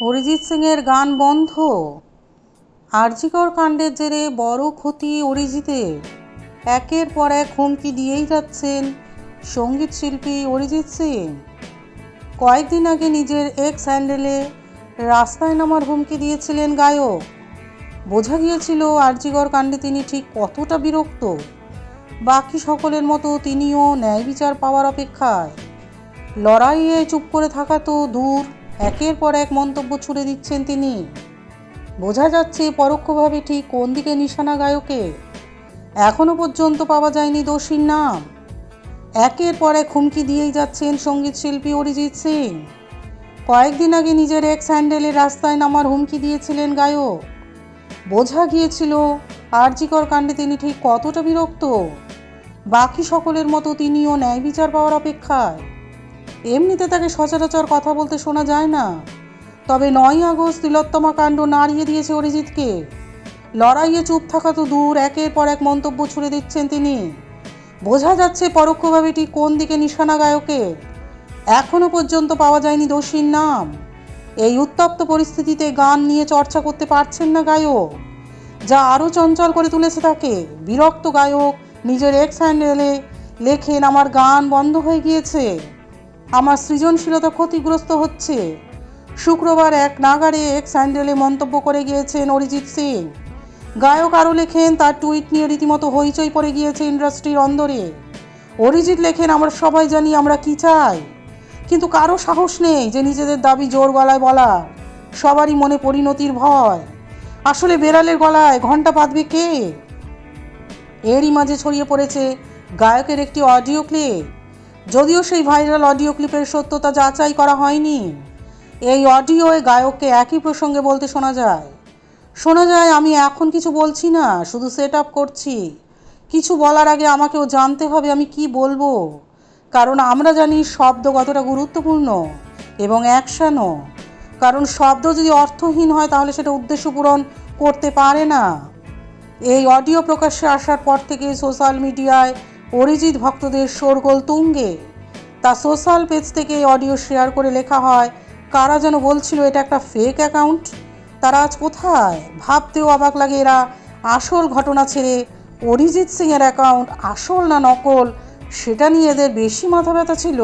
অরিজিৎ সিংয়ের গান বন্ধ। আরজিকর কাণ্ডের জেরে বড় ক্ষতি অরিজিতের। একের পর এক হুমকি দিয়েই যাচ্ছেন সংগীত শিল্পী অরিজিৎ সিং। কয়েকদিন আগে নিজের এক্স হ্যান্ডেলে রাস্তায় নামার হুমকি দিয়েছিলেন গায়ক। বোঝা গিয়েছিল আরজিকর কাণ্ডে তিনি ঠিক কতটা বিরক্ত। বাকি সকলের মতো তিনিও ন্যায় বিচার পাওয়ার অপেক্ষায়। লড়াইয়ে চুপ করে থাকা তো দূর। একের পর এক মন্তব্য ছুড়ে দিচ্ছেন তিনি। বোঝা যাচ্ছে পরোক্ষভাবে ঠিক কোন দিকে নিশানা গায়কে এখনও পর্যন্ত পাওয়া যায়নি দোষীর নাম। একের পর এক হুমকি দিয়েই যাচ্ছেন সংগীত শিল্পী অরিজিৎ সিং। কয়েকদিন আগে নিজের এক্স হ্যান্ডেলে রাস্তায় নামার হুমকি দিয়েছিলেন গায়ক। বোঝা গিয়েছিল, আরজিকর কাণ্ডে তিনি ঠিক কতটা বিরক্ত। বাকি সকলের মতো তিনিও ন্যায় বিচার পাওয়ার অপেক্ষায়। এমনিতে তাকে সচরাচর কথা বলতে শোনা যায় না। তবে নয় আগস্ট তিলোত্তমা কাণ্ড নাড়িয়ে দিয়েছে অরিজিৎকে। লড়াইয়ে চুপ থাকা তো দূর, একের পর এক মন্তব্য ছুড়ে দিচ্ছেন তিনি। বোঝা যাচ্ছে পরোক্ষভাবে ঠিক কোন দিকে নিশানা গায়কে এখনও পর্যন্ত পাওয়া যায়নি দোষীর নাম। এই উত্তপ্ত পরিস্থিতিতে গান নিয়ে চর্চা করতে পারছেন না গায়ক। যা আরও চঞ্চল করে তুলেছে তাকে। বিরক্ত গায়ক নিজের এক্স হ্যান্ডেলে লেখেন, আমার গান বন্ধ হয়ে গিয়েছে। আমার সৃজনশীলতা ক্ষতিগ্রস্ত হচ্ছে। শুক্রবার এক নাগারে এক স্যান্ডেলে মন্তব্য করে গিয়েছেন অরিজিৎ সিং। গায়ক আরও লেখেন, তার টুইট নিয়ে রীতিমতো হইচই পড়ে গিয়েছে ইন্ডাস্ট্রির অন্দরে। অরিজিৎ লেখেন, আমরা সবাই জানি আমরা কি চাই, কিন্তু কারও সাহস নেই যে নিজেদের দাবি জোর গলায় বলা সবারই মনে পরিণতির ভয়। আসলে বেড়ালের গলায় ঘণ্টা পাতবে কে? এরই মাঝে ছড়িয়ে পড়েছে গায়কের একটি অডিও ক্লিপ। যদিও সেই ভাইরাল অডিও ক্লিপের সত্যতা যাচাই করা হয়নি। এই অডিওয়ে গায়ককে একই প্রসঙ্গে বলতে শোনা যায়। শোনা যায়, আমি এখন কিছু বলছি না, শুধু সেট আপ করছি। কিছু বলার আগে আমাকেও জানতে হবে আমি কি বলব। কারণ আমরা জানি শব্দ কতটা গুরুত্বপূর্ণ এবং অ্যাকশানও কারণ শব্দ যদি অর্থহীন হয়, তাহলে সেটা উদ্দেশ্য পূরণ করতে পারে না। এই অডিও প্রকাশ্যে আসার পর থেকে সোশ্যাল মিডিয়ায় অরিজিৎ ভক্তদের শোরগোল তুঙ্গে। তা সোশ্যাল পেজ থেকে অডিও শেয়ার করে লেখা হয়, কারা যেন বলছিল এটা একটা ফেক অ্যাকাউন্ট তারা আজ কোথায়? ভাবতেও অবাক লাগে এরা। আসল ঘটনা ছেড়ে অরিজিৎ সিংয়ের অ্যাকাউন্ট আসল না নকল, সেটা নিয়ে এদের বেশি মাথা ব্যথা ছিল।